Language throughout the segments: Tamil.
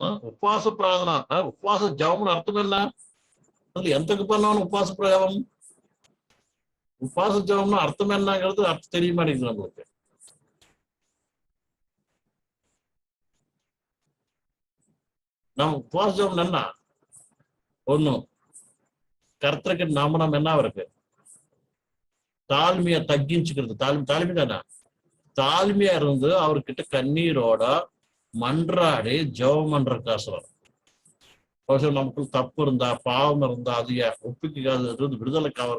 ఆ, ఉపవాస ప్రార్థన ఆ, ఉపవాస జపం అర్థం ఎలా అసలు ఎంతకు பண்ணவன் உபாச பிரயோகம் உபாச ஜபம்னு அர்த்தம் என்னங்கிறது அர்த்தம் தெரிய மாட்டேங்குது நம்மளுக்கு நம்ம உபவாச ஜபம் என்ன ஒண்ணு கர்த்தருக்கு நாம நம்ம என்ன இருக்கு தாழ்மையா தக்கிச்சுக்கிறது தாழ்மை தாழ்மை தானே தாழ்மையா இருந்து அவர்கிட்ட கண்ணீரோட மன்றாடி ஜெபம் வரும் ஒரு நமக்கு தப்பு இருந்தா பாவம் இருந்தா அது ஒப்பிக்காது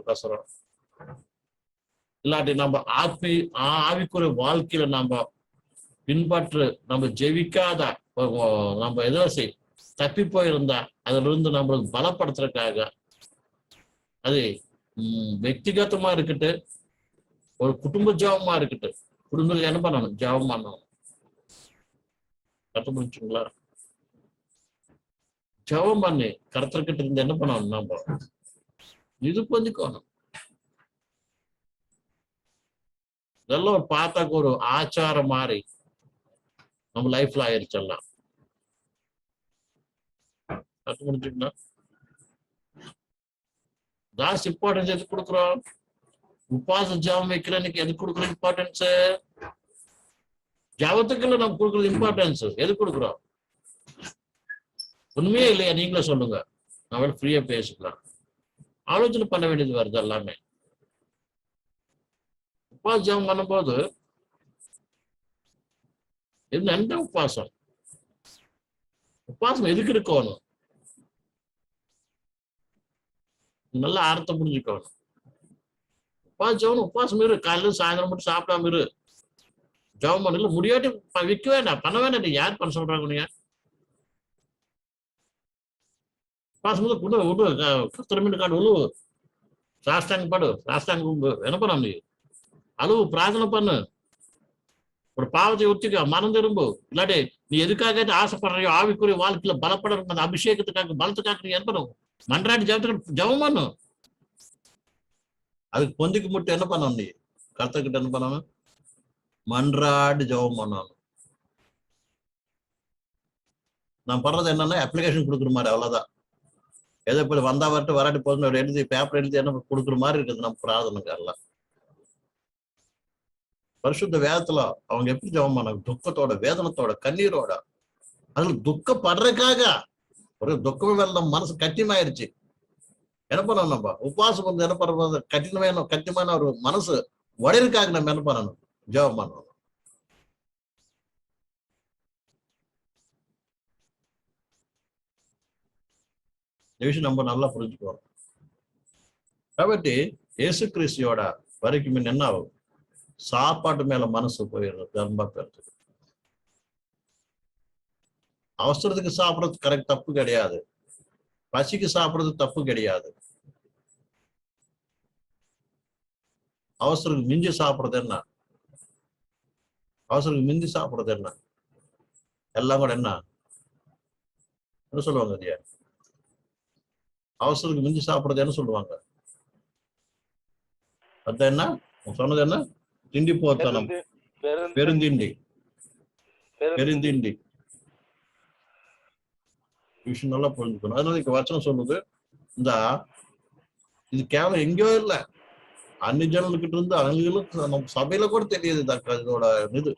காசு வரும் இல்லாட்டி நம்ம ஆத்மி ஆ- ஆவிக்குரிய வாழ்க்கையில நம்ம பின்பற்று நம்ம ஜெபிக்காத நம்ம எதோ செய் தப்பி போயிருந்தா அதுல இருந்து நம்மளுக்கு பலப்படுத்துறதுக்காக அது ம், இருக்கட்டு ஒரு குடும்ப ஜாபமா இருக்கட்டு குடும்பத்தில் என்ன பண்ணணும்? ஜாபம் பண்ணணும். கத்து முடிச்சுங்களா ஜெபம் பண்ணி. கருத்தர்கிட்ட இருந்து என்ன பண்ணணும் நம்ம? இது கொஞ்சிக்கணும் இதெல்லாம் ஒரு பார்த்தாக்க ஒரு ஆச்சாரம் மாதிரி நம்ம லைஃப்ல ஆயிடுச்செல்லாம் எல்லாம். கத்து முடிச்சுங்களா இம்பார்ட்டன்ஸ் எது கொடுக்குறோம்? உபாச ஜாபம் வைக்கிறேன். எது கொடுக்குற இம்பார்ட்டன்ஸ் ஜபத்துக்குள்ள நம்ம கொடுக்குறது இம்பார்ட்டன்ஸ் எது கொடுக்குறோம்? உண்மையே இல்லையா? நீங்களே சொல்லுங்க. நான் ஃப்ரீயா பேசிக்கலாம். ஆலோசனை பண்ண வேண்டியது வருது எல்லாமே. உபாச ஜாபம் பண்ணும்போது இது எந்த உபாசம்? உபாசம் எதுக்கு இருக்கணும் நல்லா அர்த்தம் புரிஞ்சுக்கணும். உபாசம் உபாசம் இரு. காலையில சாயந்தரம் மட்டும் சாப்பிடாம இரு. ஜபம் பண்ணல முடியாட்டி விற்க வேண்டாம். பண்ண வேண்டாம் நீ. யார் பண்ண சொல்றாங்க நீங்க உபாசம் வந்து விடு. கத்திர காடு உழுவு சாஸ்தாங்க பாடு. சாஸ்தாங்க கும்பு என்ன பண்ண நீ? அழுவு. பிரார்த்தனை பண்ணு. ஒரு பாவத்தை ஒத்திக்க மனம் திரும்பு இல்லாட்டி நீ எதுக்காக ஆசைப்படுறையோ ஆவிக்குரிய வாழ்க்கையில பலப்படணும் அந்த அபிஷேகத்துக்காக பலத்துக்காக நீ என்ன பண்ணும் மன்றாடி ஜபத்துக்கு ஜபம் பண்ணும் அதுக்கு பொந்திக்கு மட்டும் என்ன பண்ணணும் நீ? கருத்துக்கிட்ட என்ன பண்ணணும் மன்றாடு ஜெபம் பண்ணணும் நான் பண்றது என்னன்னா அப்ளிகேஷன் கொடுக்குற மாதிரி அவ்வளவுதான். எதை இப்படி வந்தா வரட்டு வராட்டி போதும் எழுதி பேப்பர் எழுதி என்ன கொடுக்குற மாதிரி இருக்குது நம்ம பிரார்த்தனைக்கு எல்லாம் பரிசுத்த வேதத்துல அவங்க எப்படி ஜெபம் பண்ணாங்க? துக்கத்தோட வேதனத்தோட கண்ணீரோட. அதுல துக்கப்படுறதுக்காக ஒரு துக்கமே வேலை நம்ம மனசு கட்டியமாயிருச்சு என்ன பண்ணணும் நம்ம? உபவாசம் வந்து என்ன பண்ணுறது கடினமான கடினமான ஒரு மனசு உடையறதுக்காக நம்ம என்ன பண்ணணும்? ஜெபம் பண்ணணும் விஷயம் நம்ம நல்லா புரிஞ்சுக்குவோம். కాబట్టి యేసుక్రీస్తు యోడ వరకు మీ నిన్న సాపాటు మేల మనసు పోయారు ధర్మ పెరుగు அவசரத்துக்கு சாப்பிட்றது கரெக்ட் தப்பு கிடையாது பசிக்கு சாப்பிடறது தப்பு கிடையாது அவசரத்துக்கு மிஞ்சி சாப்பிட்றது என்ன அவசரத்துக்கு மிஞ்சி சாப்பிடுறது என்ன? எல்லாம் கூட என்ன? என்ன சொல்லுவாங்க ஐயா அவசரத்துக்கு மிஞ்சி சாப்பிடுறது என்ன சொல்லுவாங்க? அது என்ன? சொன்னது என்ன? திண்டி போத்தனம். பெருந்து- பெருந்து- பெருந்திண்டி. பெருந்து- பெருந்திண்டி. விஷயம் நல்லா புரிஞ்சுக்கணும். அதனால இங்க வச்சனம் சொல்லுது இந்த இது கேவலம் எங்கேயோ இல்ல. அன்னி ஜனங்கிட்ட இருந்து அவங்களுக்கு நம்ம சபையில கூட தெரியுது இந்த இதோட இது.